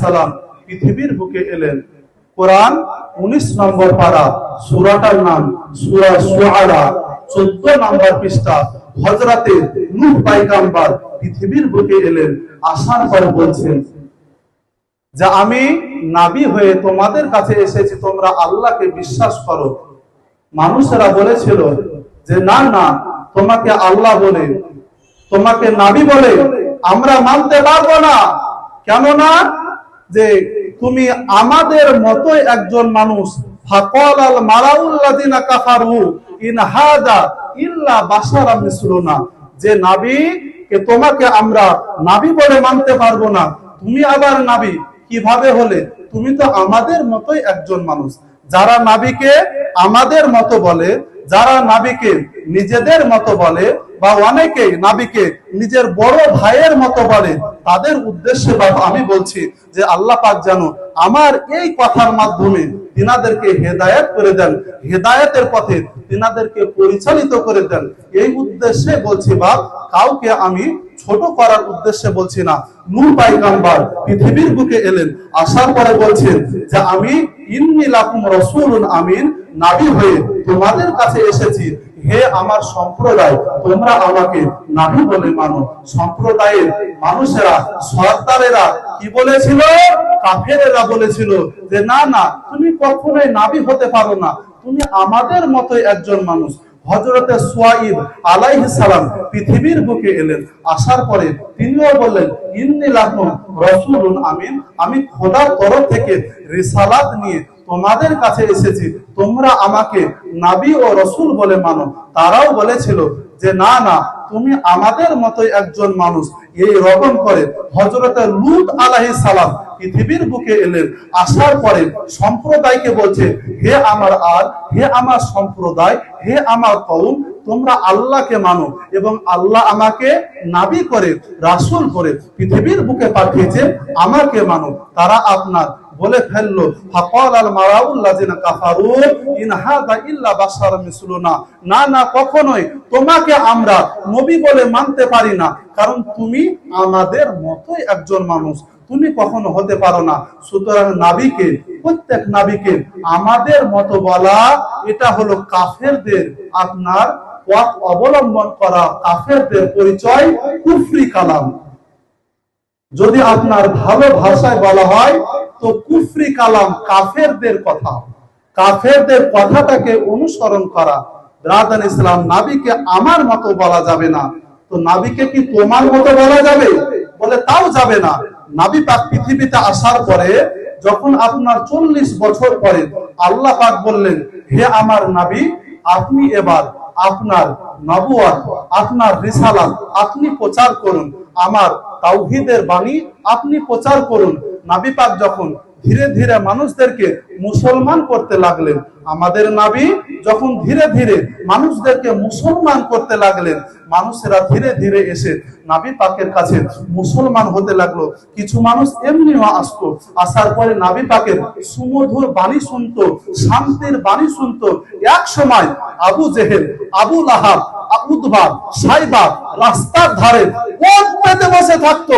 সালাম পৃথিবীর বুকে এলেন। কোরআন উনিশ নম্বর পারা, সুরাটার নাম সুরা সুআরা চোদ্দ নম্বর পৃষ্ঠা। হজরতে নূহ পাইগাম্বার পৃথিবীর বুকে এলেন, আসার পর বলছেন, যে আমি নাবি হয়ে তোমাদের কাছে এসেছি, তোমরা আল্লাহকে বিশ্বাস করো। মানুষেরা বলেছিল যে, না না, তোমাকে আল্লাহ বলে, তোমাকে নাবি বলে আমরা মানতে পারব না। কেননা যে তুমি আমাদের মতোই একজন মানুষ। যে নাবি তোমাকে আমরা নাবি বলে মানতে পারব না, তুমি আবার নাবি, কীভাবে হলে? তুমি তো আমাদের মতোই একজন মানুষ। যারা নাবিকে আমাদের মতো বলে যারা নাবিকে নিজেদের মতো বলে বা অনেকে নাবিকে নিজের বড় ভাইয়ের মতো বলে, তাদের উদ্দেশ্যে আমি বলছি যে আল্লাহ পাক যেন আমার এই কথার মাধ্যমে তিনাদেরকে হেদায়ত করে দেন, হেদায়তের পথে তিনাদেরকে পরিচালিত করে দেন। এই উদ্দেশ্যে বলছি বা কাউকে আমি ছোট করার উদ্দেশ্যে বলছি না। নূর পাইগাম্বার পৃথিবীর বুকে এলেন, আসার পরে বলছেন যে, আমি ইন্নি লাকুম রাসূলুন আমিন, নাবী হয়ে তোমাদের কাছে এসেছি। হে আমার সম্প্রদায়, তোমরা আমাকে নাবী বলে মানো। সম্প্রদায়ের মানুষেরা, সর্দারেরা কি বলেছিল? কাফেরেরা বলেছিল যে, না না, তুমি কখনোই নাবী হতে পারো না। তুমি আমাদের মতোই একজন মানুষ। হজরতে সোয়াইব আলাইহ সালাম পৃথিবীর বুকে এলেন। আসার পরে তিনিও বললেন, ইন্নি লাকুম রাসূলুন আমিন। আমি খোদার তরফ থেকে রিসালাত নিয়ে তোমাদের কাছে এসেছি। তোমরা আমাকে নাবি ও রসুল বলে মানো। তারাও বলেছিল যে, না না তুমি আমাদের মতোই একজন মানুষ। এই রকম করে হজরতে লুত আলাহি সালাম পৃথিবীর বুকে এলেন। আসার পরে সম্প্রদায়কে বলছে, হে আমার আর, হে আমার সম্প্রদায়, হে আমার কৌম তোমরা আল্লাহকে মানো এবং আল্লাহ আমাকে নাবি করে, রাসূল করে পৃথিবীর বুকে পাঠিয়েছে আমাকে মানো। তারা আপনার বলে ফেলল, ফাকাল আল মারাউল্লাযিনা কাফারু, ইন হাদা ইল্লা বাশার মিসলুনা। না না, কখনোই। তোমাকে আমরা নবী বলে মানতে পারি না, কারণ তুমি আমাদের মতোই একজন মানুষ। তুমি কখনো হতে পারো না। সুতরাং নাবিকে, প্রত্যেক নাবিকে আমাদের মতো বলা, এটা হলো কাফেরদের আপনার পথ অবলম্বন করা, কাফেরদের পরিচয় কুফরি কালাম। যদি আপনার ভালো ভাষায় বলা হয় তো কুফরি কালাম কাফেরদের কথা। কাফেরদের কথাটাকে অনুসরণ করা। ইসলাম নাবিকে আমার মতো বলা যাবে না। তো নাবিকে কি তোমার মতো বলা যাবে? বলে তাও যাবে না। নাবি পাক পৃথিবীতে আসার পরে যখন আপনার চল্লিশ বছর পরে আল্লাহ পাক বললেন, হে আমার নাবি, আপনি এবার আপনার নবুয়াত আপনার রিসালাত আপনি প্রচার করুন। আমার তাওহীদের বাণী আপনি প্রচার করুন। নাবি পাক যখন ধীরে ধীরে মানুষদেরকে মুসলমান করতে লাগলেন, আমাদের নাবি যখন ধীরে ধীরে মানুষদেরকে মুসলমান করতে লাগলেন, মানুষেরা ধীরে ধীরে এসে নাবি পাকের কাছে মুসলমান হতে লাগল। কিছু মানুষ এমনিও আসতো, আসার পরে নাবি পাকের সুমধুর বাণী শুনতো, শান্তির বাণী শুনতো। এক সময় আবু জেহেল, আবু লাহাব উদ্বার সাইবা রাস্তার ধারে পেতে বসে থাকতো।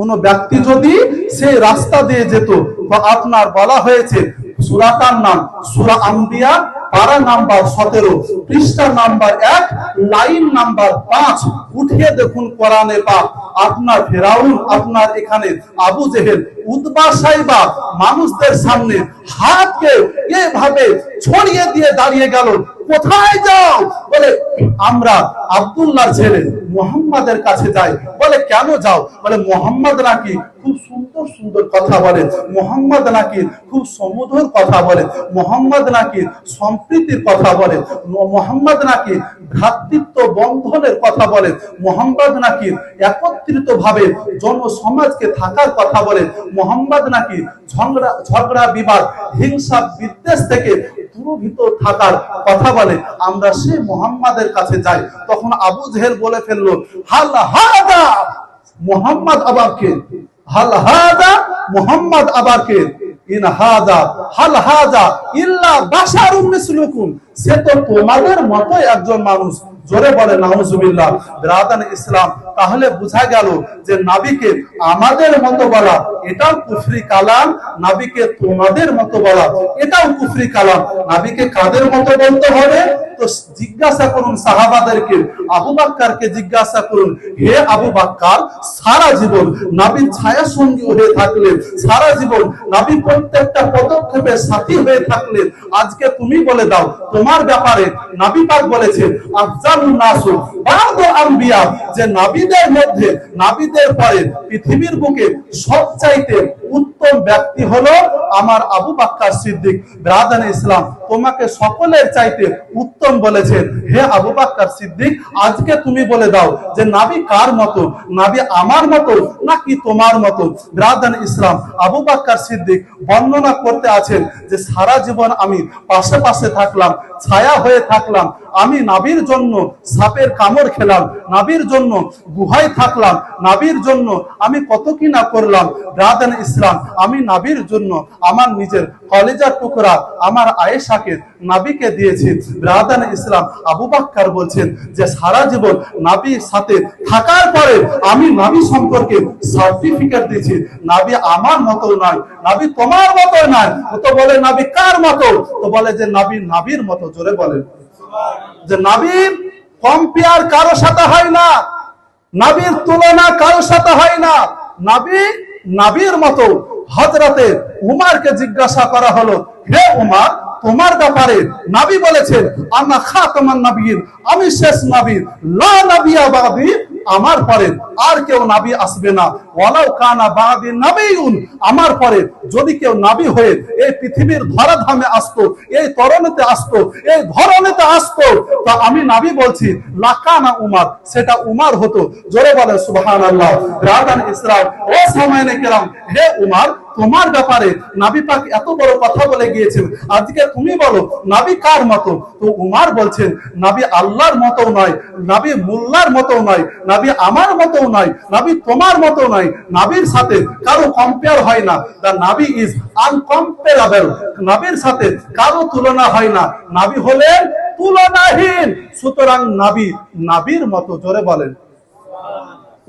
কোন ব্যক্তি যদি সেই রাস্তা দিয়ে যেত বা আপনার বলা হয়েছে সুরাটার নাম, সুরা আম্বিয়া পারা নাম্বার সতেরো পৃষ্ঠা নাম্বার এক, লাইন নাম্বার পাঁচ। উঠিয়ে দেখুন কোরআনে পাক। আপনার ফেরাউন, আপনার এখানে আবু জেহেল উদ্বা সাইবা, মানুষদের সামনে হাতকে এভাবে ছড়িয়ে দিয়ে দাঁড়িয়ে গেল। কোথায় যাও? বলে, আমরা আব্দুল্লাহর ছেলে মোহাম্মদের কাছে যাই। বলে, কেন যাও? বলে, মোহাম্মদ নাকি খুব সুন্দর সুন্দর কথা বলে মোহাম্মদ নাকি খুব সমুধর কথা বলে মোহাম্মদ নাকি সম্প্রীতির কথা বলে মোহাম্মদ নাকি ভ্রাতৃত্ব বন্ধনের কথা বলে মোহাম্মদ নাকি একত্রিত ভাবে জনসমাজকে থাকার কথা বলে মোহাম্মদ নাকি ঝগড়া ঝগড়া, বিবাদ, হিংসা, বিদ্বেষ থেকে দূরভীত থাকার কথা বলে আমরা সে মোহাম্মদের কাছে যাই। তখন আবু জেহেল বলে ফেলল, হাল হাদা! মোহাম্মদ আবারকে হাল হাদা মোহাম্মদ আবারকে ইন হাদা হাল হাদা ইল্লা বাশারুম মিসলুকুম সে তো তোমাদের মতো একজন মানুষ। জোরে বলে নাউজুবিল্লাহ। ব্রাদান ইসলাম, তাহলে বোঝা গেল যে নাবিকে আমাদের মতো বলা, এটাও কুফরি কালাম, নাবিকে তোমাদের মতো বলা, এটাও কুফরি কালাম। নাবিকে কাদের মতো বলতে হবে? তো জিজ্ঞাসা করুন সাহাবাদেরকে, আবু বাক্কারকে জিজ্ঞাসা করুন, হে আবু বাক্কার, সারা জীবন নাবির ছায়া সঙ্গী হয়ে থাকলেন, সারা জীবন নাবি প্রত্যেকটা পদক্ষেপে সাথী হয়ে থাকলেন, আজকে তুমি বলে দাও, তোমার ব্যাপারে নাবি পাক বলেছে আফজালুন নাসু বাদু আম্বিয়া যে নাবিদের মধ্যে, নাবিদের পরে পৃথিবীর বুকে সবচাইতে উত্তম ব্যক্তি হলো আমার আবু বাক্কার সিদ্দিক। ব্রাদান ইসলাম, তোমাকে সকলের চাইতে উত্তম বলেছেন হে আবু বাক্কার সিদ্দিক, আজকে তুমি বলে দাও যে নাবি কার মতো? নাবি আমার মতো নাকি তোমার মতো? ব্রাদান ইসলাম, আবু বাক্কার সিদ্দিক বর্ণনা করতে আছেন যে সারা জীবন আমি পাশে পাশে থাকলাম। ছায়া হয়ে থাকলাম। আমি নাবির জন্য সাপের কামড় খেলাম, নাবির জন্য গুহায় থাকলাম, নাবির জন্য আমি কত কি না করলাম ব্রাদান ইসলাম, আমি নাবির জন্য আমার নিজের কলেজার টুকরা, আমার আয়েশাকে, নাবিকে দিয়েছি। ব্রাদান ইসলাম আবু বাক্কার বলছেন যে, সারা জীবন নাবির সাথে থাকার পরে আমি নাবি সম্পর্কে সার্টিফিকেট দিয়েছি। নাবি আমার মতো নয়, নাবি তোমার মতো নয়। ও তো বলে, নাবি কার মতো? তো বলে যে, নাবি নাবির মতো, জোরে বলেন। যে নাবির কম্পেয়ার কারও সাথে হয় না। নাবির তুলনা কারও সাথে হয় না। নাবি নাবির মতো হজরতে উমারকে জিজ্ঞাসা করা হলো, হে উমার, তোমার ব্যাপারে নাবি বলেছেন আন্না খাতামান নাবির আমি শেষ নাবির লা নাবিয়া বাদি, আমার পরে আর কেউ নাবি আসবে না। আমার পরে যদি কেউ নাবি হয়ে এই পৃথিবীর ধরাধামে আসতো, এই তরণেতে আসতো, এই ধরনেতে আসতো, তা আমি নাবি বলছি, লাকানা উমার, সেটা উমার হতো। জোরে বলে সুবহানাল্লাহ। রাদান ইসলাম ও সামাইনে কেরাম, হে উমার, তোমার ব্যাপারে নাবি পাক এত বড় কথা বলে গিয়েছেন। আজকে তুমি বলো, নাবি কার মতো? তো উমার বলছেন, নাবি আল্লাহর মতো নয়, নাবি মুল্লার মতো নয়, নাবি আমার মতো নয়, নাবি তোমার মতো নয়। নাবির সাথে, কারও কম্পেয়ার হয় না। দা নাবি ইজ আনকম্পেয়ারেবল নাবির সাথে কারও তুলনা হয় না। নাবি হলেন তুলনাহীন। সুতরাং নাবি নাবির মতো জোরে বলেন।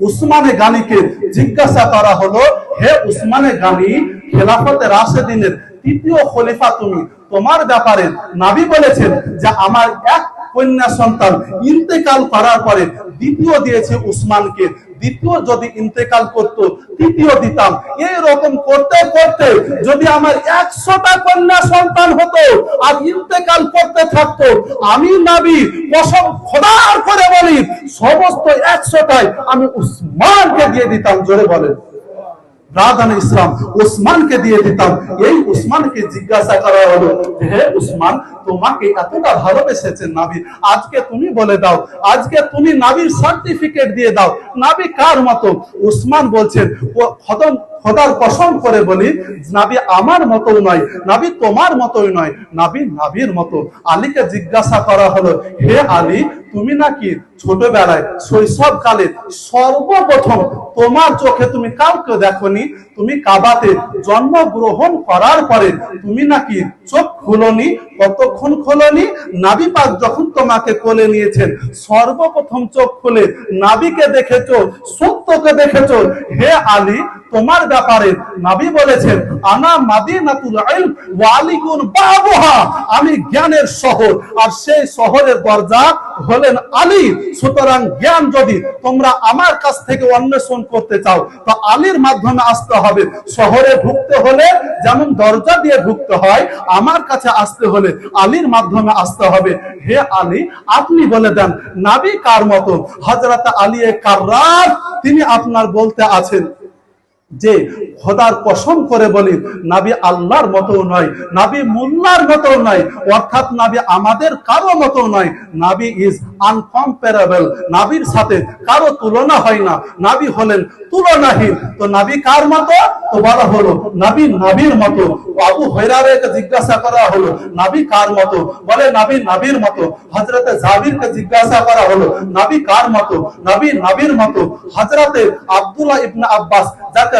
উসমানে গানিকে জিজ্ঞাসা করা হলো, হে উসমানে গানি, খেলাফতে রাশেদিনের তৃতীয় খলিফা তুমি তোমার ব্যাপারে নাবি বলেছেন যে আমার এক কন্যা সন্তান ইন্তেকাল করার পরে দ্বিতীয় দিয়েছে উসমানকে। দ্বিতীয় যদি ইন্তেকাল করত, তৃতীয় দিতাম। এই রকম করতে করতে যদি আমার একশোটা কন্যা সন্তান হতো আর ইন্তেকাল করতে থাকতো, আমি নাবি কসম খোদার করে বলি, সমস্ত একশোটাই আমি উসমানকে দিয়ে দিতাম, জোরে বলেন। রাধান ইসলাম উসমানকে দিয়ে দিতাম। এই উসমানকে জিজ্ঞাসা করা হলো, হে উসমান, তোমাকে এতটা ভালোবেসেছে নাবি আজকে তুমি বলে দাও, আজকে তুমি নাবির সার্টিফিকেট দিয়ে দাও। নাবি কার মতো? উসমান বলছেন খতম খোদার কসম করে বলি, নাবি আমার মতো নয়, নাবি তোমার মতোই নয়, নাবি নাবির মতো। আলীকে জিজ্ঞাসা করা হলো, হে আলী, তুমি নাকি ছোটবেলায় শৈশবকালে সর্বপ্রথম তোমার চোখে তুমি কাউকে দেখনি? তুমি কাবাতে জন্মগ্রহণ করার পরে তুমি নাকি চোখ খুলনি, কতক্ষণ খোলনি? নাবি পাক যখন তোমাকে কোলে নিয়েছেন, সর্বপ্রথম চোখ খুলে নাবিকে দেখেছ, সত্যকে দেখেছ। হে আলী, তোমার ব্যাপারে নাবি বলেছেন, আনা মাদিনাতুল ইলম ওয়া আলিকুন বাবুহা। আমি জ্ঞানের শহর, আর সেই শহরের দরজা হলেন আলী। সুতরাং জ্ঞান যদি তোমরা আমার কাছ থেকে অন্বেষণ করতে চাও, তো আলীর মাধ্যমে আসতে হবে। শহরে ঢুকতে হলে যেমন দরজা দিয়ে ঢুকতে হয় আমার কাছে আসতে হলে আলীর মাধ্যমে আসতে হবে। হে আলী, আপনি বলে দেন নাবি কার মতো হজরত আলী কার্রার, তিনি আপনার বলতে আছেন। যে খোদার কসম করে বলি, নাবি আল্লাহর মতো নয়, নাবি মুল্লার মতো নয়, অর্থাৎ নাবি আমাদের কারও মতো নয়। নাবি ইজ আনকম্পারেবল নাবির সাথে কারও তুলনা হয় না। নাবি হলেন তুলনাহীন। তো নাবি কার মতো? তো বলা হলো নাবি নাবির মতো। আবু হৈরারকে জিজ্ঞাসা করা হলো, নাবি কার মতো? বলে, নাবি নাবির মতো। হজরতে জাবিরকে জিজ্ঞাসা করা হলো, নাবি কার মতো? নাবি নাবির মতো। হজরতে আব্দুল্লাহ ইবনে আব্বাস, যাকে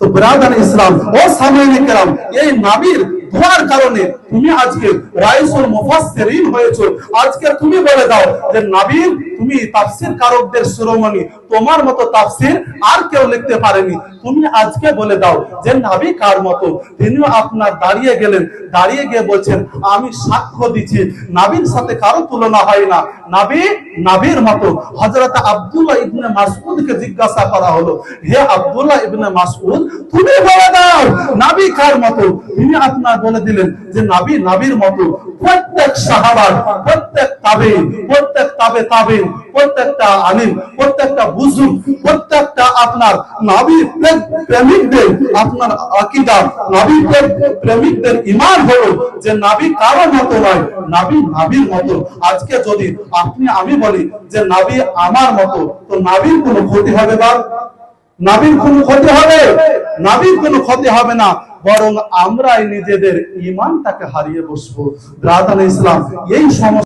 তো ব্রাদার ইসলাম, ও সামাইনে কেরাম, এই নাবির দোয়ার কারণে তুমি আজকে রাইসুল মুফাসসিরিন হয়েছো। আজকে তুমি বলে দাও যে, নাবির, তুমি তাফসীর কারকদের শিরোমণি। তোমার মতো তাফসীর আর কেউ লিখতে পারেনি। তুমি আজকে বলে দাও যে, নাবি কার মতো? তিনিও আপনার দাঁড়িয়ে গেলেন। দাঁড়িয়ে গিয়ে বলছেন, আমি সাক্ষ্য দিচ্ছি। নাবির সাথে কারও তুলনা হয় না। নাবি, নাবির মতো। হযরত আব্দুল্লাহ ইবনে মাসউদকে জিজ্ঞাসা করা হলো, হে আব্দুল্লাহ ইবনে মাসউদ তুমি বলে দাও, নাবি কার মতো? তিনি আপনার বলে দিলেন যে নাবি নাবির মতো। প্রত্যেক সাহাবার প্রত্যেক তাবেইন প্রত্যেক তাবে তাবেইন প্রত্যেকটা আলিম, প্রত্যেকটা বুজুর্গ, প্রত্যেকটা আপনার নাবির প্রেমিকদের আপনার আকীদা নাবির প্রেমিকদের ঈমান হলো যে নাবি কারও মতো নয়, নাবি নাবির মতো। আজকে যদি আপনি আমি বলি যে নাবি আমার মতো, তো নাবির কোনো ক্ষতি হবে বা? নাবির কোনো ক্ষতি হবে? নাবির কোনো ক্ষতি হবে না। বরং আমরাই নিজেদের ইমানটাকে হারিয়ে বসবো। রাধান ইসলাম এই সমস্ত